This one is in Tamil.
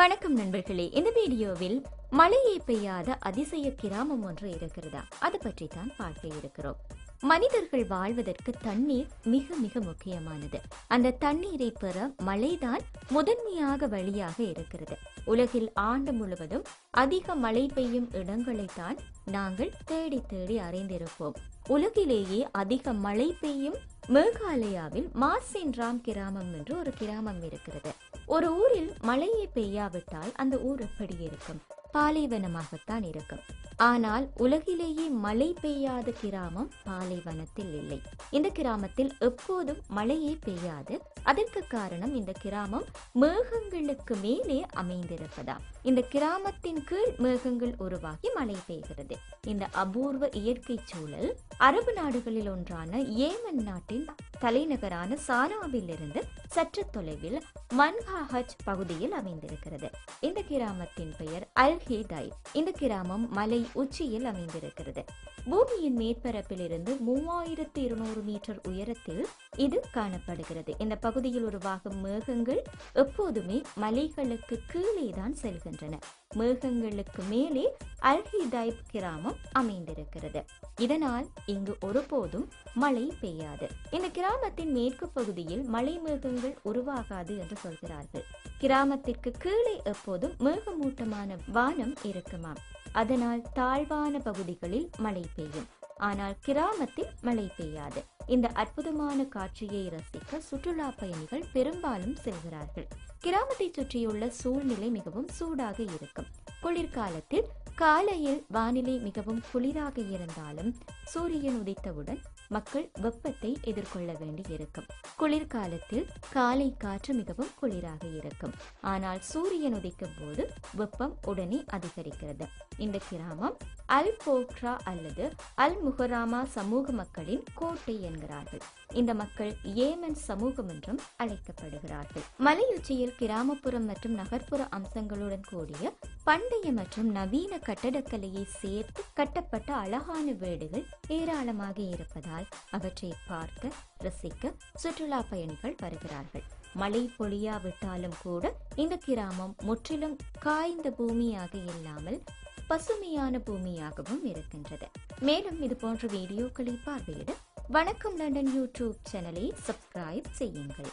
வணக்கம் நண்பர்களே. இந்த வீடியோவில் மழையே பெய்யாத அதிசய கிராமம் ஒன்று இருக்கிறதா? அது பற்றி தான் பார்க்க இருக்கிறோம். மனிதர்கள் வாழ்வதற்கு தண்ணீர் மிக மிக முக்கியமானது. அந்த தண்ணீரை பெற மழைதான் முதன்மையாக வழியாக இருக்கிறது. உலகில் ஆண்டு முழுவதும் அதிக மழை பெய்யும் இடங்களைத்தான் நாங்கள் தேடி தேடி அறிந்திருப்போம். உலகிலேயே அதிக மழை பெய்யும் மேகாலயாவில் மார்சென்ராம் கிராமம் என்று ஒரு கிராமம் இருக்கிறது. ஒரு ஊரில் மழையே பெய்யாவிட்டால் அந்த ஊர் எப்படி இருக்கும்? பாலைவனமாகத்தான் இருக்கும். ஆனால் உலகிலேயே மழை பெய்யாத கிராமம் பாலைவனத்தில் இல்லை. இந்த கிராமத்தில் எப்போதும் மழையே பெய்யாது. அதற்கு காரணம் இந்த கிராமம் மேகங்களுக்கு மேலே அமைந்திருப்பதா? இந்த கிராமத்தின் கீழ் மேகங்கள் உருவாகி மழை பெய்கிறது. இந்த அபூர்வ இயற்கை சூழல் அரபு நாடுகளில் ஒன்றான ஏமன் நாட்டின் தலைநகரான சானாவில் இருந்து சற்று தொலைவில் மன்ஹாஹஜ் பகுதியில் அமைந்திருக்கிறது. இந்த கிராமத்தின் பெயர் அல் ஹேதாய். இந்த கிராமம் மலை உச்சியில் அமைந்திருக்கிறது. பூமியின் மேற்பரப்பில் இருந்து மூவாயிரத்தி இருநூறு மீட்டர் உயரத்தில் இது காணப்படுகிறது. இந்த பகுதியில் உருவாகும் மேகங்கள் எப்போதுமே மலைகளுக்கு கீழே தான் செல்கின்றன. மேகங்களுக்கு மேலே அல்ஹிதாய் கிராமம் அமைந்திருக்கிறது. இதனால் இங்கு ஒருபோதும் மழை பெய்யாது. இந்த கிராமத்தின் மேற்கு பகுதியில் மழை மேகங்கள் உருவாகாது என்று சொல்கிறார்கள். கிராமத்திற்கு கீழே எப்போதும் மேகமூட்டமான வானம் இருக்குமாம். அதனால் தாழ்வான பகுதிகளில் மழை பெய்யும். ஆனால் கிராமத்தில் மழை பெய்யாது. இந்த அற்புதமான காட்சியை ரசிக்க சுற்றுலா பயணிகள் பெரும்பாலும் செல்கிறார்கள். கிராமத்தை சுற்றியுள்ள சூழ்நிலை மிகவும் சூடாக இருக்கும். குளிர்காலத்தில் காலையில் வானிலை மிகவும் குளிராக இருந்தாலும் சூரியன் உதித்தவுடன் மக்கள் வெப்பத்தை எதிர்கொள்ள வேண்டியிருக்கும். குளிர்காலத்தில் காலை காற்று மிகவும் குளிராக இருக்கும். ஆனால் சூரியன் உதிக்கும் போது வெப்பம் உடனே அதிகரிக்கிறது. இந்த கிராமம் அல் போக்ரா அல்லது அல் முஹராமா சமூக மக்களின் கோட்டை என்கிறார்கள். இந்த மக்கள் ஏமன் சமூகம் என்றும் அழைக்கப்படுகிறார்கள். மலையுச்சியில் கிராமப்புறம் மற்றும் நகர்ப்புற அம்சங்களுடன் கூடிய பண்ட பண்டைய மற்றும் நவீன கட்டடக்கலையை சேர்த்து கட்டப்பட்ட அழகான வீடுகள் ஏராளமாக இருப்பதால் அவற்றை பார்க்க ரசிக்க சுற்றுலா பயணிகள் வருகிறார்கள். மழை பொழியாவிட்டாலும் கூட இந்த கிராமம் முற்றிலும் காய்ந்த பூமியாக இல்லாமல் பசுமையான பூமியாகவும் இருக்கின்றது. மேலும் இது போன்ற வீடியோக்களை பார்வையிட வணக்கம் லண்டன் யூடியூப் சேனலை சப்ஸ்கிரைப் செய்யுங்கள்.